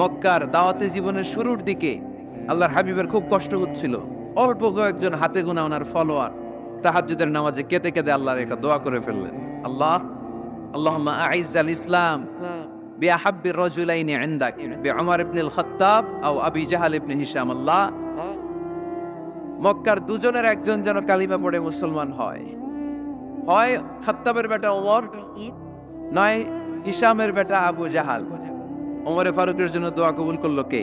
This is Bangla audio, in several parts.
মক্কার দাওয়াতে জীবনের শুরুর দিকে আল্লাহর হাবিবের খুব কষ্ট হচ্ছিল। অল্প কয়েকজন হাতে গোনা ওনার ফলোয়ার তাহাজ্জুদের নামাজে কেঁদে কেঁদে আল্লাহর একটা দোয়া করে ফেললেন। আল্লাহ আল্লাহুম্মা আইজ্জাল ইসলাম আল্লাহ মক্কার দুজনের একজন যেন কালিমা পড়ে মুসলমান হয়। হয় খাত্তাবের বেটা ওমর নয় হিশামের বেটা আবু জাহাল। ওমরে ফারুকের জন্য দোয়া কবুল করল কে?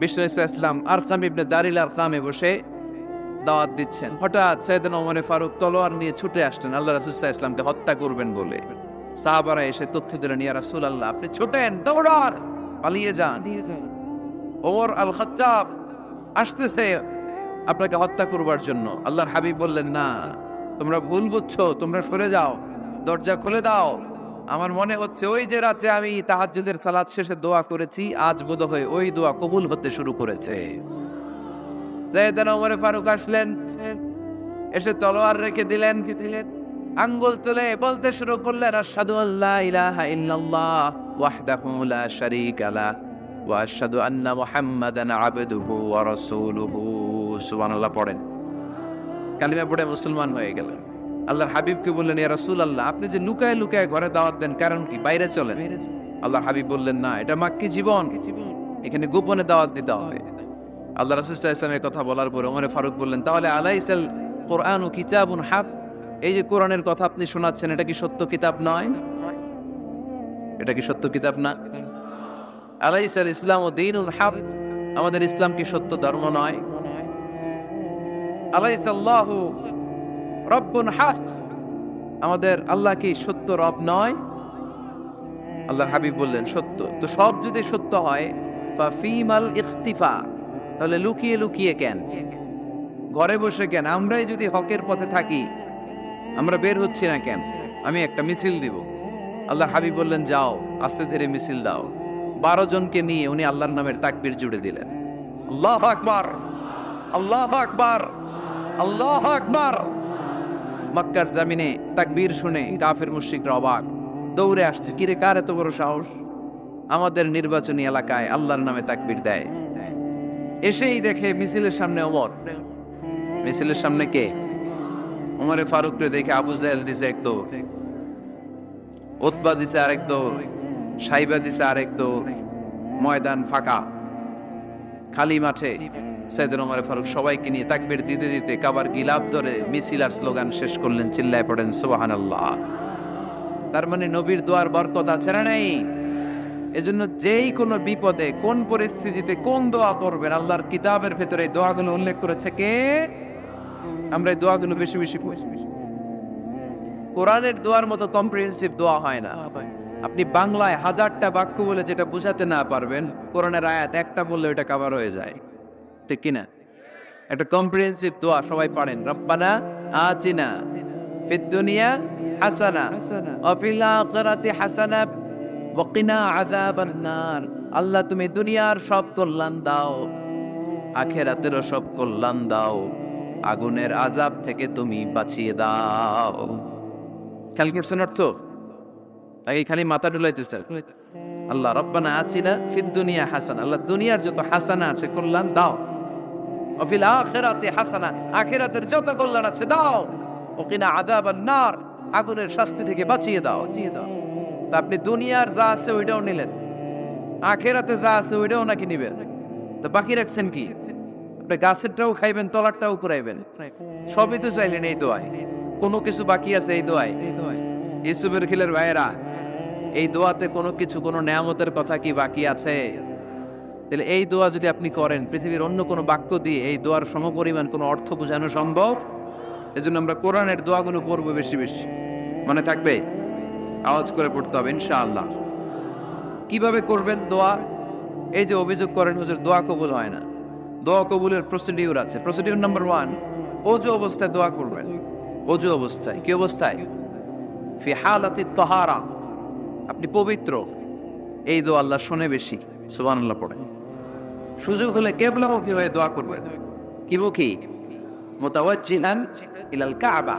বিষ্ণু ইসলাম আরকাম ইবনে দারিল আরকামে বসে দাওয়াত দিচ্ছেন। হঠাৎ সৈয়দনা ওমরে ফারুক তলোয়ার নিয়ে ছুটে আসলেন আল্লাহ রাসূল ইসলামকে হত্যা করবেন বলে। সাহাবারা এসে তথ্য দিলেন ইয়া রাসূল আল্লাহ আপনি ছুটেন দৌড়ান পালিয়ে যান। ওমর আল খাত্তাব আসতেছে আপনাকে হত্যা করবার জন্য। আল্লাহর হাবিব বললেন না তোমরা ভুল বুঝছ তোমরা সরে যাও দরজা খুলে দাও। আমার মনে হচ্ছে ওই যে রাতে আমি তাহাজ্জুদের সালাদ শেষে দোয়া করেছি, আজ বোধ হয় ওই দোয়া কবুল হতে শুরু করেছে। সৈয়দানা ওমরে ফারুক আসলেন, এসে তলোয়ার রেখে দিলেন কি দিলেন আঙ্গুল তুলে বলতে শুরু করলেন, আশহাদু আল্লা ইলাহা ইল্লাল্লাহ ওয়াহদাহু লা শারীকা লা ওয়া আশহাদু আন্না মুহাম্মাদান আবদুহু ওয়া রাসূলুহু। সুবহানাল্লাহ, পড়েন। কালিমা পড়ে মুসলমান হয়ে গেলেন। আল্লাহর হাবিবকে বললেন ইয়া রাসূলুল্লাহ আপনি যে লুকায় লুকায় ঘরে দাওয়াত দেন কারণ কি? বাইরে চলেন। আল্লাহর হাবিব বললেন না এটা মাক্কি জীবন। এখানে গোপনে দাওয়াত দিতে হবে। আল্লাহ রাসূল ওয়াসাল্লামের কথা বলার পরে ওমরে ফারুক বললেন তাহলে আলাইসাল কোরআন ও কিতাবুন হাক? এই যে কোরআনের কথা আপনি শোনাচ্ছেন এটা কি সত্য কিতাব নয়? এটা কি সত্য কিতাব না? আলাইসাল ইসলাম ও দিনুল হাক আমাদের ইসলাম কি সত্য ধর্ম নয়। আলাইসাল্লাহু রব্বুন হাক। আমাদের আল্লাহ কি সত্য রব নয়? আল্লাহ হাবিব বললেন, সত্য। তো সব যদি সত্য হয় ফাফিমাল ইখতিফা, তাহলে লুকিয়ে লুকিয়ে কেন? ঘরে বসে কেন? আমরাই যদি হকের পথে থাকি, আমরা বের হচ্ছি না কেন? আমি একটা মিছিল দিব। আল্লাহ হাবিব বললেন, যাও, আস্তে ধীরে মিছিল দাও। বারো জনকে নিয়ে উনি আল্লাহর নামের তাকবির জুড়ে দিলেন। আল্লাহ আকবার! আল্লাহ আকবার! আল্লাহ আকবার! মক্কার জামিনে তাকবীর শুনে কাফের মুশরিকরা অবাক। দৌড়ে আসছে কিরে কার এত বড় সাহস? আমাদের নির্বাচনী এলাকায় আল্লাহর নামে তাকবীর দেয়। এসেই দেখে মিছিলের সামনে ওমর। মিছিলের সামনে কে? ওমরে ফারুক রে দেখে আবু জাহেল দিছে এক দৌড়। ওতবা দিছে আরেক দৌড়। সাইবা দিছে আরেক দৌড়। ময়দান ফাঁকা। খালি মাঠে সৈয়দ ওমর ফারুক সবাইকে নিয়ে তাকবীর দিতে দিতে কাবার গিলাপ ধরে মিছিল আর স্লোগান শেষ করলেন, চিল্লায় পড়েন, সুবহানাল্লাহ। তার মানে নবীর দোয়ার বরকত আছে না নেই? এজন্য যেই কোনো বিপদে, কোন পরিস্থিতিতে কোন দোয়া করবেন আল্লাহর কিতাবের ভেতরে এই দোয়াগুলো উল্লেখ করেছে কে? আমরা এই দোয়াগুলো বেশি বেশি। কোরআনের দোয়ার মতো কম্প্রিহেন্সিভ দোয়া হয় না। আপনি বাংলায় হাজারটা বাক্য বলে যেটা বুঝাতে না পারবেন, কোরআনের আয়াত একটা বললে ওটা কভার হয়ে যায়। ঠিক কিনা? একটা কম্প্রিহেন্সিভ দোয়া সবাই পারেন। রব্বানা আতিনা ফিদ দুনিয়া হাসানা ওয়া ফিল আখিরাতি হাসানা ওয়া কিনা আযাবান নার। আল্লাহ তুমি দুনিয়ার সব কল্যাণ দাও আখেরাতেরও সব কল্যাণ দাও আগুনের আজাব থেকে তুমি বাঁচিয়ে দাও। খেয়াল করছেন অর্থ? আগে খালি মাথা ডুলাইতেছে আল্লাহ রব্বানা আছিনা ফিদ দুনিয়া হাসান। আল্লাহ দুনিয়ার যত হাসানা আছে কল্যাণ দাও। অফিল আখিরাতে হাসানা, আখিরাতের যত কল্যাণ আছে দাও। ওকিনা আযাবান নার, আগুনের শাস্তি থেকে বাঁচিয়ে দাও বাঁচিয়ে দাও। তা আপনি দুনিয়ার যা আছে ওইটাও নিলেন। আখেরাতে যা আছে ওইটাও নাকি নিবেন? বাকি রাখছেন কি? আপনি গাছেরটাও খাইবেন, তলারটাও কুড়াইবেন সবই তো চাইলেন এই দোয়ায়। কোনো কিছু বাকি আছে এই দোয়ায়। ইসুফের খিলের ভাইয়েরা, এই দোয়াতে কোনো কিছু, কোনো নেয়ামতের কথা কি বাকি আছে? তাহলে এই দোয়া যদি আপনি করেন, পৃথিবীর অন্য কোনো বাক্য দিয়ে এই দোয়ার সমপরিমাণ কোনো অর্থ বোঝানো সম্ভব? এজন্য আমরা কোরআনের দোয়াগুলো পড়ব বেশি বেশি। মনে থাকবে? আওয়াজ করে পড়তে হবে, ইনশাআল্লাহ। কীভাবে করবেন দোয়া? এই যে অভিযোগ করেন, হুজুর, দোয়া কবুল হয় না। দোয়া কবুলের প্রসিডিউর আছে। প্রসিডিউর নাম্বার ওয়ান অজু অবস্থায় দোয়া করবেন। অজু অবস্থায়। কি অবস্থায়? ফি হালাতি তাহারা। আপনি পবিত্র। এই দোয়া আল্লাহ শোনে বেশি। সুবহানাল্লাহ পড়ে সুযোগ হলে কেবলামুখী হয়ে দোয়া করবেন। কি মুখী? মোতাওয়াজ্জিহান ইলাল কাবা।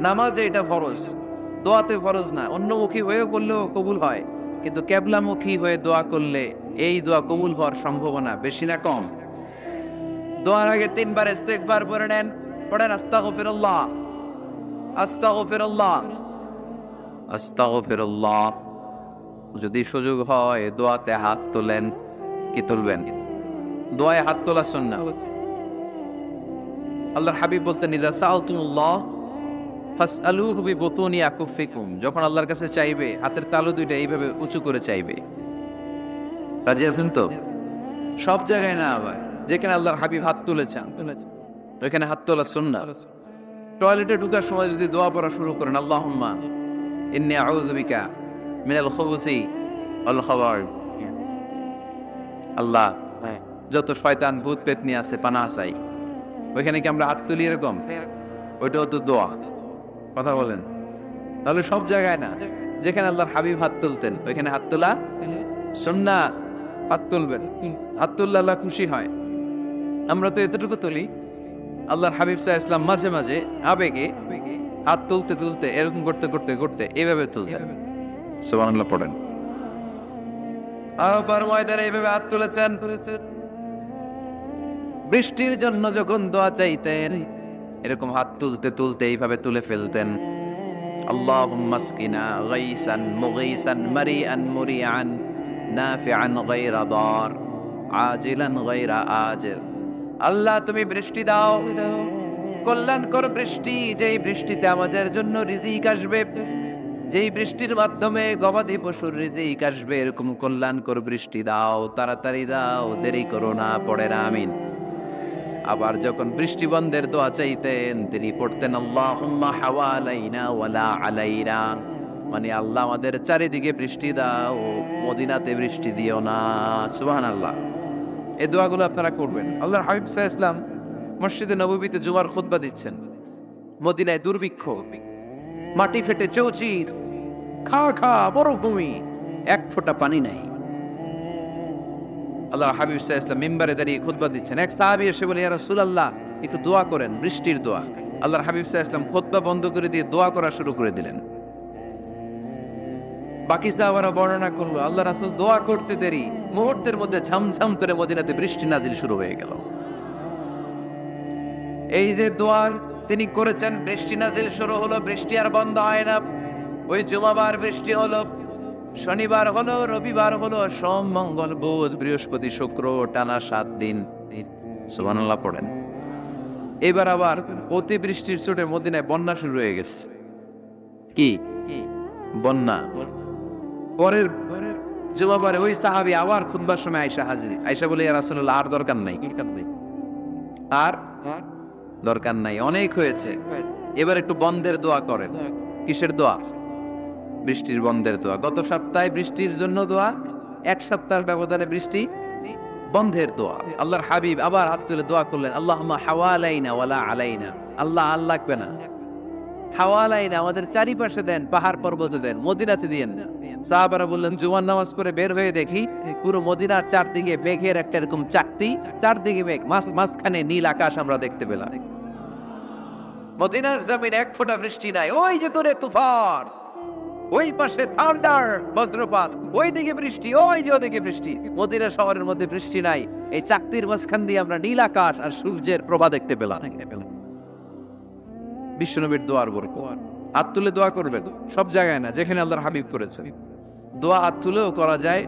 নামাজে এটা ফরজ, দোয়াতে ফরজ না অন্যমুখী হয়েও করলেও কবুল হয়। কিন্তু কেবলামুখী হয়ে দোয়া করলে এই দোয়া কবুল হওয়ার সম্ভাবনা বেশি না কম। দোয়ার আগে তিনবার ইস্তেগফার পড়ে নেন, পড়েন আস্তাগফিরুল্লাহ। আস্তাগফিরুল্লাহ। আস্তাগফিরুল্লাহ। যদি সুযোগ হয় দোয়াতে হাত তোলেন। কি তুলবেন? দোয়ায় হাত তোলা সুন্নাহ। আল্লাহর হাবিব বলতেন ইদা ফাসআলুহু বিবুতুনি আকুফিকুম। যখন আল্লাহর কাছে চাইবে হাতের তালু দুইটা এইভাবে উঁচু করে চাইবে। রাজি আছেন তো? সব জায়গায় না আবার যেখানে আল্লাহর হাবিব হাত তুলেছেন। ওইখানে হাত তোলা সুন্নাহ। টয়লেটে ঢুকার সময় যদি দোয়া পড়া শুরু করেন আল্লাহুম্মা ইন্নী আউযু বিকা মিনাল খুবুসি ওয়াল আল্লাহ যত শয়তান ভূত পেতনি আছে পানা চাই। ওইখানে কি আমরা হাত তুলি এরকম? ওইটাও তো দোয়া। কথা বলেন। তাহলে সব জায়গায় না, যেখানে আল্লাহর হাবিব হাত তুলতেন, ওইখানে হাত তোলা সন্না, হাত তুলবেন। হাত তুললে আল্লাহ খুশি হয়। আমরা তো এতটুকু তুলি। আল্লাহর হাবিব সাহা ইসলাম মাঝে মাঝে আবেগে হাত তুলতে তুলতে এরকম করতে করতে করতে এইভাবে তুলতেন। সুবহানাল্লাহ, পড়েন। আরফার ময়দানে এইভাবে হাত তুলেছেন। বৃষ্টির জন্য যখন দোয়া চাইতেন, এরকম হাত তুলতে তুলতে এইভাবে তুলে ফেলতেন। আসকিনা গাইসান মুগীসান মারিআন মুরিআন, নাফিআন গায়রা দার, আজিলান গায়রা আজিল আল্লাহ তুমি বৃষ্টি দাও, কল্যাণকর বৃষ্টি, যেই বৃষ্টিতে আমাদের জন্য রিজিক আসবে। যেই বৃষ্টির মাধ্যমে গবাদি পশুর রিজিক আসবে, এরকম কল্যাণকর বৃষ্টি দাও, তাড়াতাড়ি দাও, দেরি করো না পড়ে না আমিন। আবার যখন বৃষ্টি বন্ধের দোয়া চাইতেন, তিনি পড়তেন, আল্লাহুম্মা হাওয়ালাইনা ওয়ালা আলাইনা। মানে আল্লাহ আমাদের চারিদিকে বৃষ্টি দাও, মদিনাতে বৃষ্টি দিও না। সুবহানাল্লাহ। এই দোয়াগুলো আপনারা করবেন। আল্লাহর হাবিব সাহা ইসলাম মসজিদে নববীতে জুমার খুতবা দিচ্ছেন। মদিনায় দুর্ভিক্ষ। মাটি ফেটে চৌচির। খা খা মরুভূমি এক ফোঁটা পানি নাই। আল্লাহ হাবিব সাহা ইসলাম মিম্বারে দাঁড়িয়ে খুতবা দিচ্ছেন। এক সাহাবি এসে বলে, ইয়া রাসূলুল্লাহ, একটু দোয়া করেন, বৃষ্টির দোয়া। আল্লাহর হাবিব সাহা ইসলাম খুতবা বন্ধ করে দিয়ে দোয়া করা শুরু করে দিলেন। বাকি সাহাবারা বর্ণনা করল, আল্লাহ রাসূল, দোয়া করতে দেরি। মুহূর্তের মধ্যে ঝামঝাম করে মদিনাতে বৃষ্টি নাজিল শুরু হয়ে গেল। এই যে দোয়ার তিনি করেছেন বৃষ্টি নাজিল শুরু হলো বৃষ্টি আর বন্ধ হয় না। ওই জুমাবার বৃষ্টি হলো শনিবার হলো রবিবার হলো সোম মঙ্গল বুধ বৃহস্পতি শুক্র টানা সাত দিন। সুবহানাল্লাহ পড়েন। এবার আবার অতিবৃষ্টির চোটে মদিনায় বন্যা শুরু হয়ে গেছে। কি? বন্যা। পরের জুমাবারে ওই সাহাবি আবার খুদবার সময় আয়সা হাজির। আয়সা বলে রাসূলুল্লাহ আর দরকার নাই। আর? দরকার নাই। অনেক হয়েছে। এবার একটু বন্ধের দোয়া করেন। কিসের দোয়া? বৃষ্টির বন্ধের দোয়া। গত সপ্তাহে বৃষ্টির জন্য দোয়া, এক সপ্তাহের ব্যবধানে বৃষ্টি, বন্ধের দোয়া। আল্লাহর হাবিব আবার হাত তুলে দোয়া করলেন আল্লাহ হাওয়া আলাইনা ওয়ালা আলাইনা। আল্লাহ আর লাগবে না। হাওয়া আলাইনা আমাদের চারিপাশে দেন, পাহাড় পর্বতে দেন, মদিনাতে দিয়েন সাহাবারা বললেন, জুমার নামাজ করে বের হয়ে দেখি, পুরো মদিনার চারদিকে মেঘের একটা এরকম চাকতি, চারদিকে মেঘ মাঝ- মাঝখানে নীল আকাশ আমরা দেখতে পেলাম। মদিনার জমিন এক ফোঁটা বৃষ্টি নাই। ওই যে তোরে তুফান। ওই পাশে থান্ডার বজ্রপাত। ওই দিকে বৃষ্টি, ওই যে ওদিকে বৃষ্টি। মদিনা শহরের মধ্যে বৃষ্টি নাই। এই চাকতির মাঝখান দিয়ে আমরা নীল আকাশ আর সূর্যের প্রভা দেখতে পেলাম। বিশ্বনবীর দোয়ার বরকত। হাত তুলে দোয়া করবেন? সব জায়গায় না, যেখানে আল্লাহর হাবিব করেছেন দোয়া হাত তুলেও করা যায়,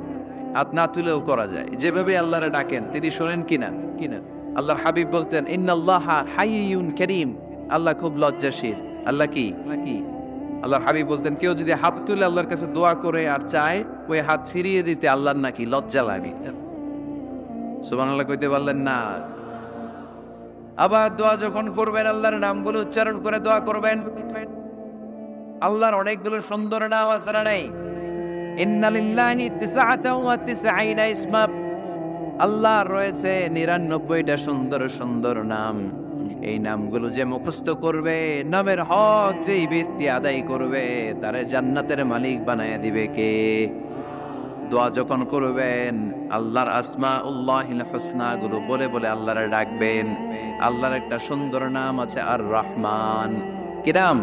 হাত না তুলেও করা যায়। যেভাবে আল্লাহরে ডাকেন, তিনি শোনেন কিনা? কিনা? আল্লাহর হাবিব বলতেন, ইন্নাল্লাহ হাইয়ুন করিম। আল্লাহ খুব লজ্জাশীল। আল্লাহ কি? কি? আল্লাহর হাবিব বলতেন, কেউ যদি হাত তুলে আল্লাহর কাছে দোয়া করে আর চায় ওই হাত ফিরিয়ে দিতে আল্লাহর নাকি লজ্জা লাগে? সুবহানাল্লাহ কইতে পারলেন, না। আবার দোয়া যখন করবেন, আল্লাহর নামগুলো উচ্চারণ করে দোয়া করবেন। আল্লাহর অনেকগুলো সুন্দর নাম আছে না নাই? আল্লাহর রয়েছে নিরানব্বইটা সুন্দর সুন্দর নাম। এই নামগুলো যে মুখস্থ করবে, নামের হক যেই ব্যক্তি আদায় করবে, তারে জান্নাতের মালিক বানায় দিবে কে? দোয়া যখন করবেন, আল্লাহর আসমা উল্লাহ হোসনা গুলো বলে বলে আল্লাহরে ডাকবেন। আল্লাহর একটা সুন্দর নাম আছে আর রহমান কিরাম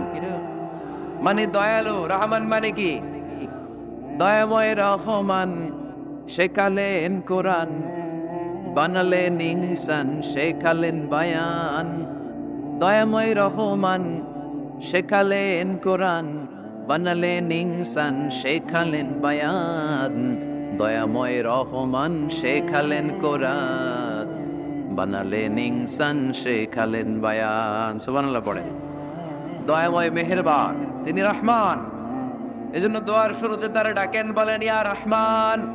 মানে দয়ালু, রহমান মানে কি? দয়াময় রহমান, শেখালেন কোরআন। বানালেন ইনসান শেখালেন বায়ান। দয়াময় রহমান, শেখালেন কোরআন। বানালেন ইনসান শেখালেন বায়ান। দয়াময় রহমান, শেখালেন কোরআন। বানালেন ইনসান শেখালেন বায়ান। সুবহানাল্লাহ পড়েন। দয়াময় মেহেরবান, তিনি রহমান। এজন্য দোয়ার শুরুতে তারা ডাকেন, বলেন, ইয়া রহমান।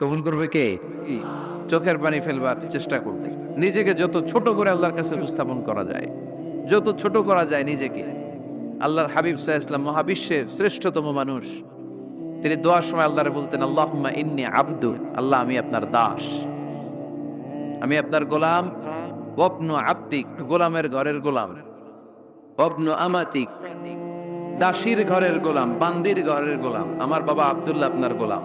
কবুল করবে কে? চোখের পানি ফেলবার চেষ্টা করবে। নিজেকে যত ছোট করে আল্লাহর কাছে উপস্থাপন করা যায়, যত ছোট করা যায় নিজেকে, আল্লাহর হাবিব সাহা ইসলাম মহাবিশ্বের শ্রেষ্ঠতম মানুষ। তিনি দোয়ার সময় আল্লাহরে বলতেন, আল্লাহুম্মা ইন্নি আব্দু, আল্লাহ আমি আপনার দাস। আমি আপনার গোলাম। ওপনু আব্দিক, গোলামের ঘরের গোলাম। ওপনু আমাতিক, দাসীর ঘরের গোলাম, বান্দির ঘরের গোলাম। আমার বাবা আবদুল্লাহ আপনার গোলাম।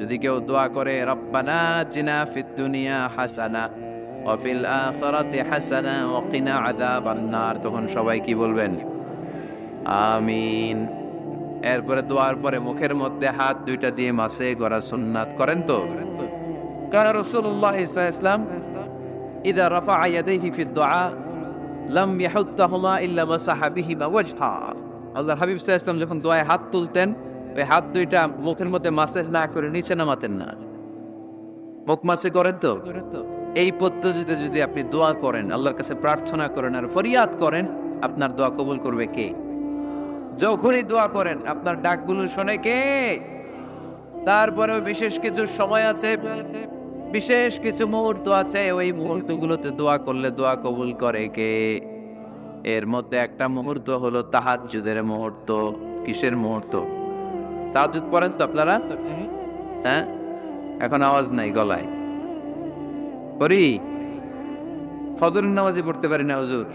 যদি কেউ দোয়া করে, রব্বানা জিনা ফিদ দুনিয়া হাসানা ওয়াফিল আখিরাতি হাসানা, ওয়া কিনা আযাবান নার তখন সবাই কি বলবেন? আমিন। এরপরে দোয়ার পরে মুখের মধ্যে হাত দুইটা দিয়ে মাসে গড়া সুন্নাত করেন তো? কারণ রাসূলুল্লাহ ইসলাম? ইদা রাফা ইয়াদাইহি ফি দুআ, লাম ইয়াহুত্তাহুমা ইল্লা মাসাহা বিহিমা ওয়াজহা। আল্লাহর হাবিব সাল্লাল্লাহু আলাইহি যখন দোয়ায় হাত তুলতেন ওই হাত দুইটা মুখের মধ্যে মাসে না করে নিচে নামাতেন না। মুখ মাসে করেন তো। এই পদ্ধতিতে যদি আপনি দোয়া করেন আল্লাহর কাছে প্রার্থনা করেন আর ফরিয়াদ করেন আপনার দোয়া কবুল করবে কে? যখনই দোয়া করেন আপনার ডাকগুলো শোনে কে? তারপরেও বিশেষ কিছু সময় আছে বিশেষ কিছু মুহূর্ত আছে ওই মুহূর্তগুলোতে দোয়া করলে দোয়া কবুল করে কে? এর মধ্যে একটা মুহূর্ত হলো তাহাজ্জুদের মুহূর্ত কিসের মুহূর্ত? তাহাজ্জুদ পড়েন তো আপনারা হ্যাঁ এখন আওয়াজ নাই গলায় পড়ি ফজরের নামাজে পড়তে পারি না হুজুর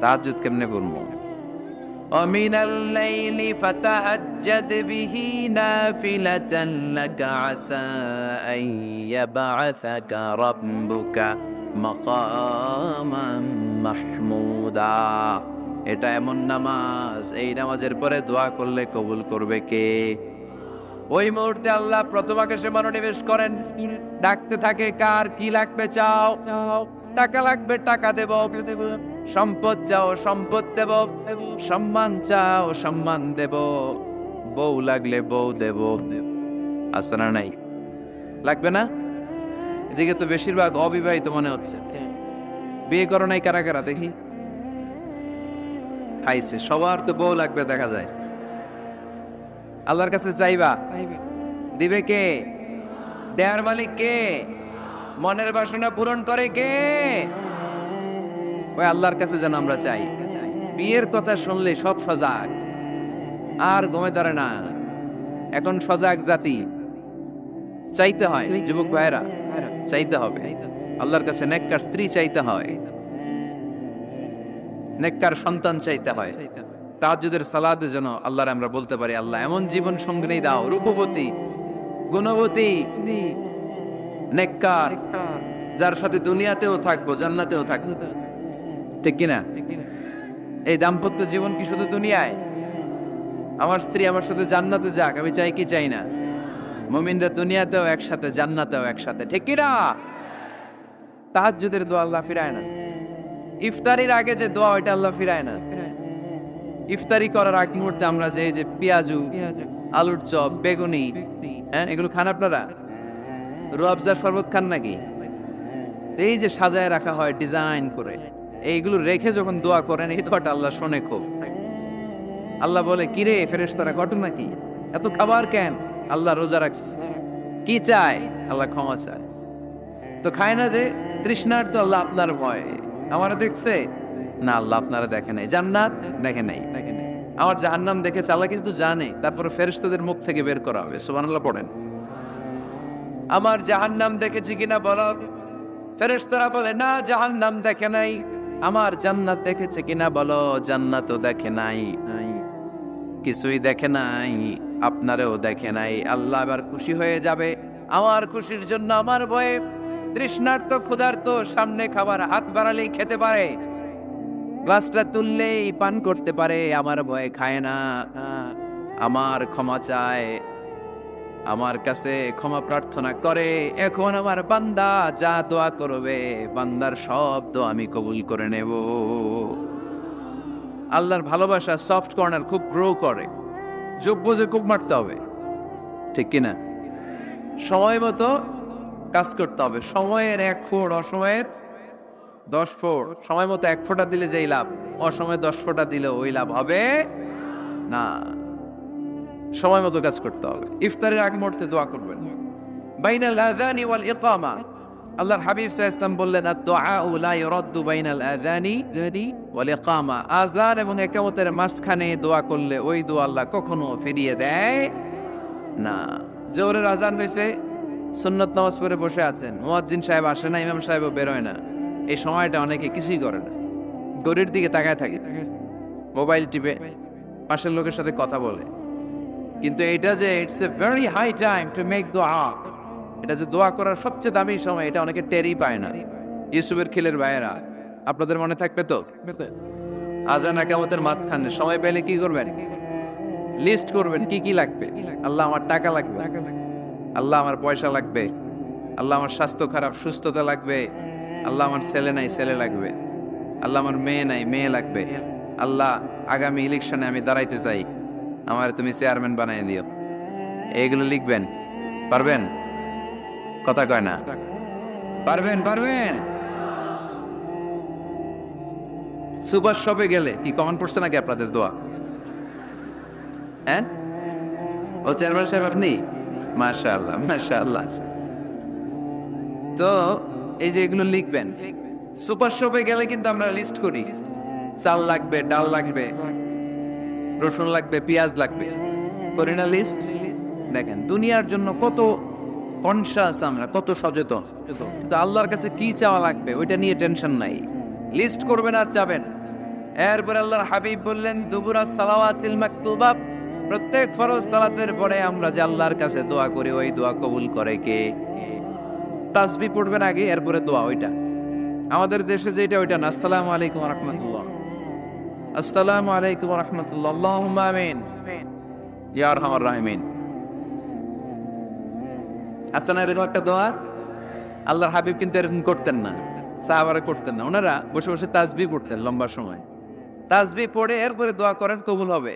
তাহাজ্জুদ কেমনে পড়বো ومن الليل فتهجد به نافلة لك عسى أن يبعثك ربك مقاما محمودا এটা এমন নামাজ এই নামাজের পরে দোয়া করলে কবুল করবে কে? ওই মুহূর্তে আল্লাহ প্রথম আকাশে মনোনিবেশ করেন ডাকতে থাকে কার কি লাগবে চাও? চাও। টাকা লাগবে টাকা দেব। দেব। সম্পদ চাও সম্পদ দেব। সম্মান চাও সম্মান দেব। বউ লাগলে বউ দেব। আছে না নাই? লাগবে না? এদিকে তো বেশিরভাগ অবিবাহিত মনে হচ্ছে। বিয়ে করো নাই কারা কারা? দেখি। খাইছে সবার তো বউ লাগবে দেখা যায়। আল্লাহর কাছে চাইবা? দিবে কে? দেয়ার মালিক কে? মনের বাসনা পূরণ করে কে? ওই আল্লাহর কাছে যেন আমরা চাই। বিয়ের কথা শুনলে সব সজাগ। আর গমে ধরে না। এখন সজাগ জাতি। চাইতে হয় যুবক ভাইরা চাইতে হবে। আল্লাহর কাছে নেককার স্ত্রী চাইতে হয়। নেককার সন্তান চাইতে হয়। তাহাজ্জুদের সালাদে যেন আল্লাহর আমরা বলতে পারি, আল্লাহ এমন জীবন সঙ্গিনী দাও, রূপবতী, গুণবতী, নেককার, যার সাথে দুনিয়াতেও থাকব, জান্নাতেও থাকব। ঠিক কিনা? এই দাম্পত্য জীবন কি শুধু দুনিয়ায়? আমার স্ত্রী আমার সাথে জান্নাতে যাক, আমি চাই কি চাই না? মুমিনরা দুনিয়াতেও একসাথে, জান্নাতেও একসাথে। ঠিক কিনা? তাহাজ্জুদের দোয়া আল্লাহ ফিরায় না। ইফতারির আগে যে দোয়া ওইটা আল্লাহ ফিরায় না। ইফতারি করার আগ মুহূর্তে আমরা যে যে পেঁয়াজু আলুর চপ বেগুনি হ্যাঁ এগুলো খান আপনারা? রুয়াবজার শরবত খান নাকি? এই যে সাজায় রাখা হয় ডিজাইন করে এইগুলো রেখে যখন দোয়া করেন এই দোয়াটা আল্লাহ শোনে খুব। আল্লাহ বলে কিরে ফেরেশতারা ঘটনা কি? এত খাবার কেন? আল্লাহ রোজা রাখছে। কি চায়? আল্লাহ ক্ষমা চায়। তো খায় না যে তৃষ্ণার তো আল্লাহ আপনার ভয়। আমারা দেখছে? না, আল্লাহ আপনারা দেখে নাই। জান্নাত দেখে নাই। দেখে নাই আমার জাহান্নাম দেখেছে, আল্লাহ কিন্তু জানে। তারপরে ফেরেশতাদের মুখ থেকে বের করা হবে। সুবহানাল্লাহ, পড়েন। আমার জাহান্নাম দেখেছি কিনা বলো? ফেরেশতারা বলে, না, জাহান্নাম দেখে নাই। আমার জান্নাত দেখেছে কিনা বলো? জান্নাতও দেখে নাই। কিছুই দেখে নাই, আপনারেও দেখে নাই। আল্লাহ এবার খুশি হয়ে যাবে। আমার খুশির জন্য, আমার ভয়ে তৃষ্ণার্ত, ক্ষুধার্ত, সামনে খাবার হাত বাড়ালেই খেতে পারে। গ্লাসটা তুললেই পান করতে পারে, আমার ভয়ে খায় না। আমার ক্ষমা চায়, আমার কাছে ক্ষমা প্রার্থনা করে। এখন আমার বান্দা যা দোয়া করবে, বান্দার সব দোয়া আমি কবুল করে নেব। আল্লাহর ভালোবাসা সফট কর্নার খুব গ্রো করে। যোগ্য যে খুব মারতে হবে। ঠিক কিনা? সময় মতো কাজ করতে হবে। সময়ের এক ফোড়, অসময়ের দশ ফোড়। সময় মতো এক ফোঁটা দিলে যেই লাভ? অসময়ে দশ ফোঁটা দিলে ওই লাভ হবে না। সময় মতো কাজ করতে হবে। ইফতারের আগ মুহূর্তে দোয়া করবেন। বাইনাল আযানি ওয়াল ইকামা। আল্লাহর হাবিব সাল্লাল্লাহু আলাইহি বললেন আদ-দুআউ লা ইরাদ্দু বাইনাল আযানি ওয়াল ইকামা। আযান এবং ইকামতের মাঝখানে দোয়া করলে ওই দোয়া আল্লাহ কখনো ফিরিয়ে দেয় না। জোহরের আজান হয়েছে সুন্নত নামাজ পড়ে বসে আছেন। মুয়াজ্জিন সাহেব আসে না, ইমাম সাহেবও বেরোয় না। এই সময়টা অনেকে কিছুই করে না। গরির দিকে তাকায় থাকে। মোবাইল টিপে, পাশের লোকের সাথে কথা বলে। কিন্তু এটা যে it's a very high time to make দোয়া এটা যে দোয়া করার সবচেয়ে দামি সময়, এটা অনেকে টেরই পায় না। ইউসুফের খিলের ভাইয়েরা, আপনাদের মনে থাকবে তো? আজান একামতের মাঝখানে সময় পেলে কি করবেন? লিস্ট করবেন কি কি লাগবে? আল্লাহ আমার টাকা লাগবে। আল্লাহ আমার পয়সা লাগবে। আল্লাহ আমার স্বাস্থ্য খারাপ, সুস্থতা লাগবে। আল্লাহ আমার ছেলে নাই, ছেলে লাগবে। আল্লাহ আমার মেয়ে নাই, মেয়ে লাগবে। আল্লাহ আগামী ইলেকশনে আমি দাঁড়াইতে চাই। আমার তুমি চেয়ারম্যান বানিয়ে দিও। এইগুলো লিখবেন। পারবেন? কথা কয় না? পারবেন পারবেন? সুপার শপে গেলে। কি কমন পড়ছে নাকি আপনাদের দোয়া? হ্যাঁ? ও চেয়ারম্যান সাহেব আপনি? তো এই যে এগুলো লিখবেন, সুপার শপে গেলে কিন্তু আমরা লিস্ট করি। চাল লাগবে, ডাল লাগবে, রসুন লাগবে, পেঁয়াজ লাগবে। করি না লিস্ট দেখেন, দুনিয়ার জন্য কত কনসাস আমরা, কত সচেতন। কিন্তু আল্লাহর কাছে কি চাওয়া লাগবে, ওইটা নিয়ে টেনশন নাই। লিস্ট করবেন আর যাবেন। এরপর আল্লাহর হাবিব বললেন, দুবুরা সালাওয়াতিল মাকতুবা প্রত্যেক ফরজ সালাতের পরে আমরা যে আল্লাহর কাছে দোয়া করি, ওই দোয়া কবুল করে কে? তাসবি পড়বেন আগে, এরপরে দোয়া, ওইটা। আমাদের দেশে যেটা, ওইটা না। আসসালামু আলাইকুম রহমতুল্লাহ আসসালামু আলাইকুম রহমতুল্লাহ আল্লাহুম্মা আমিন। ইয়া আরহামার রাহিমিন। আছে না এরকম একটা দোয়া। আল্লাহর হাবিব কিন্তু এরকম করতেন না। সাহাবারা করতেন না। ওনারা বসে বসে তাসবি পড়তেন লম্বা সময়। তাসবি পড়ে এরপরে দোয়া করেন, কবুল হবে।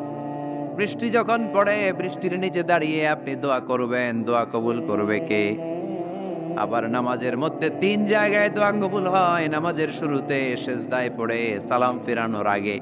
বৃষ্টি যখন পড়ে, বৃষ্টির নিচে দাঁড়িয়ে আপনি দোয়া করবেন। দোয়া কবুল করবে কে? আবার নামাজের মধ্যে তিন জায়গায় দোয়া কবুল হয়। নামাজের শুরুতে শেষদায় পড়ে, সালাম ফেরানোর আগে।